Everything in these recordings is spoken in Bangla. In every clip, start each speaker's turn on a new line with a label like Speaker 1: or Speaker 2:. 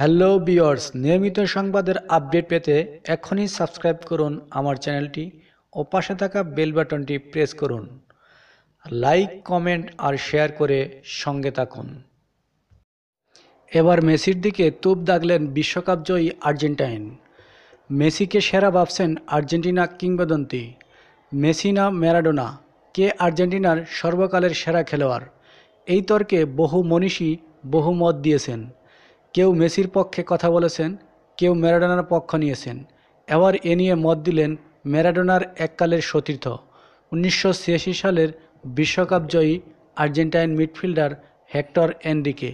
Speaker 1: হ্যালো বিয়র্স নিয়মিত সংবাদের আপডেট পেতে এখনই সাবস্ক্রাইব করুন আমার চ্যানেলটি ও পাশে থাকা বেল বাটনটি প্রেস করুন। লাইক, কমেন্ট আর শেয়ার করে সঙ্গে থাকুন। এবার মেসির দিকে তুপ দাগলেন বিশ্বকাপ জয়ী আর্জেন্টাইন। মেসিকে সেরা ভাবছেন আর্জেন্টিনা কিংবদন্তি। মেসি না ম্যারাডোনা? কে আর্জেন্টিনার সর্বকালের সেরা খেলোয়াড়? এই তর্কে বহু মনীষী বহু মত দিয়েছেন। কেউ মেসির পক্ষে কথা বলেছেন, কেউ ম্যারাডোনার পক্ষ নিয়েছেন। এবার এ নিয়ে মত দিলেন ম্যারাডোনার এককালের সতীর্থ। উনিশশো ছিয়াশি সালের বিশ্বকাপ জয়ী Argentine midfielder Hector Enrique.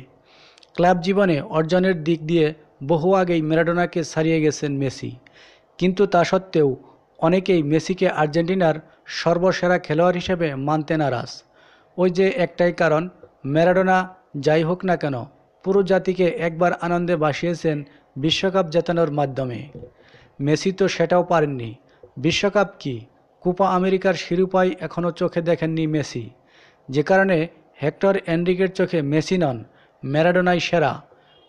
Speaker 1: Club জীবনে অর্জনের দিক দিয়ে বহু আগেই ম্যারাডোনাকে ছাড়িয়ে গেছেন মেসি। কিন্তু তা সত্ত্বেও অনেকেই মেসিকে আর্জেন্টিনার সর্বসেরা খেলোয়াড় হিসেবে মানতে নারাজ। ওই যে একটাই কারণ, ম্যারাডোনা যাই হোক না কেন পুরো জাতিকে একবার আনন্দে ভাসিয়েছেন বিশ্বকাপ জেতানোর মাধ্যমে। মেসি তো সেটাও পারেননি। বিশ্বকাপ কি? কোপা আমেরিকার শিরোপাই এখনও চোখে দেখেননি মেসি। যে কারণে হেক্টর এনরিকের চোখে মেসি নন, ম্যারাডোনাই সেরা।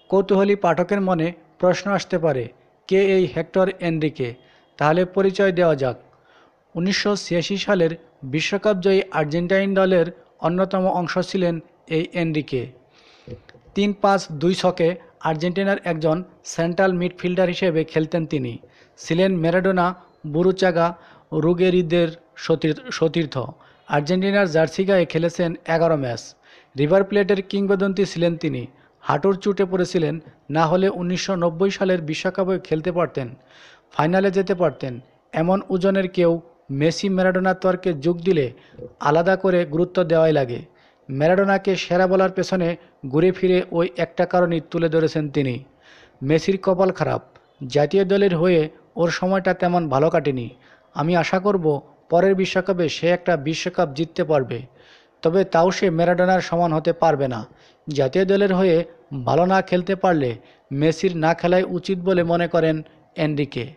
Speaker 1: কৌতূহলী পাঠকের মনে প্রশ্ন আসতে পারে, কে এই হেক্টর এনরিকে? তাহলে পরিচয় দেওয়া যাক। উনিশশো ছিয়াশি সালের বিশ্বকাপ জয়ী আর্জেন্টাইন দলের অন্যতম অংশ ছিলেন এই এনরিকে। তিন পাঁচ দুই ছকে আর্জেন্টিনার একজন সেন্ট্রাল মিডফিল্ডার হিসেবে খেলতেন তিনি। ছিলেন ম্যারাডোনা, বুরুচাগা, রুগেরিদের সতীর্থ। আর্জেন্টিনার জার্সি গায়ে খেলেছেন এগারো ম্যাচ। রিভার প্লেটের কিংবদন্তি ছিলেন তিনি। হাঁটুর চুটে পড়েছিলেন, না হলে উনিশশো নব্বই সালের বিশ্বকাপে খেলতে পারতেন, ফাইনালে যেতে পারতেন। এমন ওজনের কেউ মেসি ম্যারাডোনা তর্কে যোগ দিলে আলাদা করে গুরুত্ব দেওয়াই লাগে। ম্যারাডোনাকে সেরা বলার পেছনে ঘুরে ফিরে ওই একটা কারণই তুলে ধরেছেন তিনি। মেসির কপাল খারাপ। জাতীয় দলের হয়ে ওর সময়টা তেমন ভালো কাটেনি। আমি আশা করব পরের বিশ্বকাপে সে একটা বিশ্বকাপ জিততে পারবে। তবে তাও সে ম্যারাডোনার সমান হতে পারবে না। জাতীয় দলের হয়ে ভালো না খেলতে পারলে মেসির না খেলাই উচিত বলে মনে করেন এনরিকে।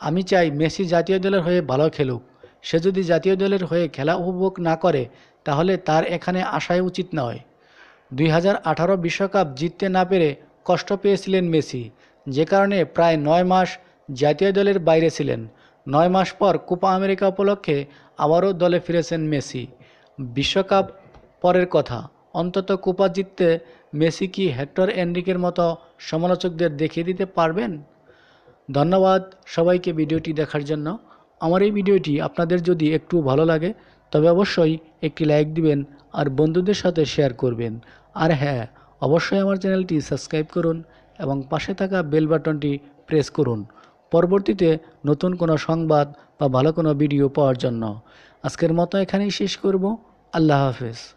Speaker 1: আমি চাই মেসি জাতীয় দলের হয়ে ভালো খেলুক। সে যদি জাতীয় দলের হয়ে খেলা উপভোগ না করে তাহলে তার এখানে আসাই উচিত নয়। দুই বিশ্বকাপ জিততে না পেরে কষ্ট পেয়েছিলেন মেসি, যে কারণে প্রায় নয় মাস জাতীয় দলের বাইরে ছিলেন। নয় মাস পর কোপা আমেরিকা উপলক্ষে আবারও দলে ফিরেছেন মেসি। বিশ্বকাপ পরের কথা, অন্তত কোপা জিততে মেসি কি হেক্টর এনরিকের মতো সমালোচকদের দেখিয়ে দিতে পারবেন? ধন্যবাদ সবাইকে ভিডিওটি দেখার জন্য। আমার এই ভিডিওটি আপনাদের যদি একটু ভালো লাগে তবে অবশ্যই একটি লাইক দিবেন আর বন্ধুদের সাথে শেয়ার করবেন। আর হ্যাঁ অবশ্যই আমার চ্যানেলটি সাবস্ক্রাইব করুন এবং পাশে থাকা বেল বাটনটি প্রেস করুন। পরবর্তীতে নতুন কোনো সংবাদ বা ভালো কোনো ভিডিও পাওয়ার জন্য। আজকের মতো এখানেই শেষ করব। আল্লাহ হাফেজ।